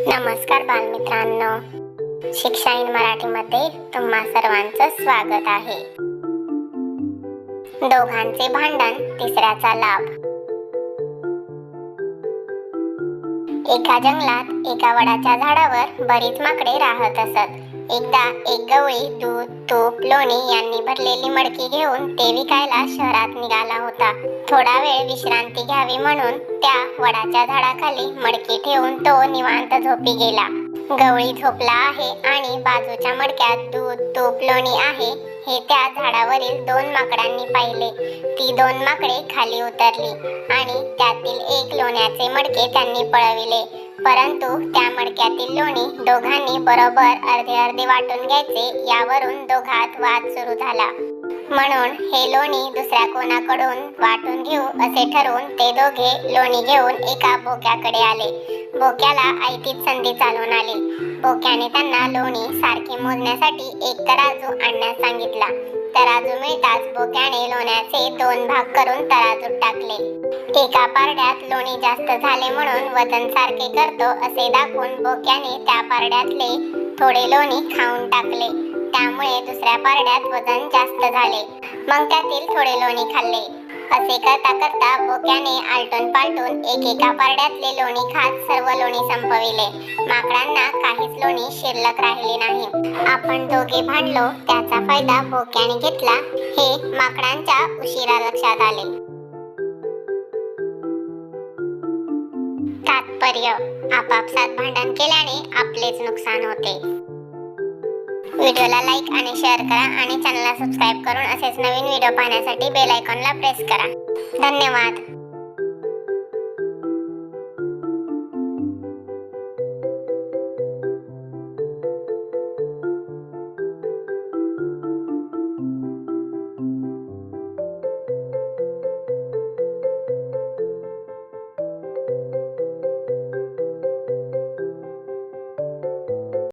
नमस्कार बालमित्रांनो. शिक्षा इन मराठीमध्ये तुम्हा सर्वांचं स्वागत आहे. दोघांचे भांडण तिसऱ्याचा लाभ. एका जंगलात एका वडाच्या झाडावर बरीच माकडे राहत असत. एकदा एक गवळी दूध तूप लोणी यांनी भरलेली मडकी घेऊन ते विकायला शहरात निघाला होता. थोडा वेळ विश्रांती घ्यावी म्हणून त्या वडाच्या झाडाखाली मडकी ठेवून तो निवांत झोपी गेला. गवळी झोपला आहे आणि बाजूच्या मडक्यात दूध तूप लोणी आहे हे त्या झाडावरील दोन माकडांनी पाहिले. ती दोन माकडे खाली उतरली आणि त्यातील एक लोण्याचे मडके त्यांनी पळविले. परंतु त्या मडक्यातील लोणी दोघांनी बरोबर अर्धे अर्धे वाटून घ्यायचे यावरून दोघात वाद सुरू झाला. म्हणून हे लोणी दुसऱ्या कोणाकडून वाटून घेऊ असे ठरवून ते दोघे लोणी घेऊन एका बोक्याकडे आले. बोक्याला ऐतीत संधी चालून आली. बोक्याने त्यांना लोणी सारखे मोजण्यासाठी एक तराजू आणण्यास सांगितला. तराजू मिळताच बोक्याने लोण्याचे दोन भाग करून तराजूत टाकले. एका पारड्यात लोणी जास्त झाले म्हणून वजन सारखे करतो असे दाखवून बोक्याने त्या पारड्यातले थोडे लोणी खाऊन टाकले. त्यामुळे दुसऱ्या पारड्यात वजन जास्त झाले. मग त्यातील थोडे लोणी खाल्ले. असे करता करता बोक्याने आलटून पालटून एकेका पारड्यातले लोणी खात सर्व लोणी संपविले. माकडांना काहीच लोणी शिल्लक राहिले नाही. आपण दोघे भांडलो त्याचा फायदा बोक्याने घेतला हे माकडांच्या उशिरा लक्षात आले. तात्पर्य आपापसात भांडण केल्याने आपलेच नुकसान होते. व्हिडिओला लाईक आणि शेअर करा आणि चॅनलला सबस्क्राईब करून असेच नवीन व्हिडिओ पाहण्यासाठी बेल आयकॉनला प्रेस करा. धन्यवाद.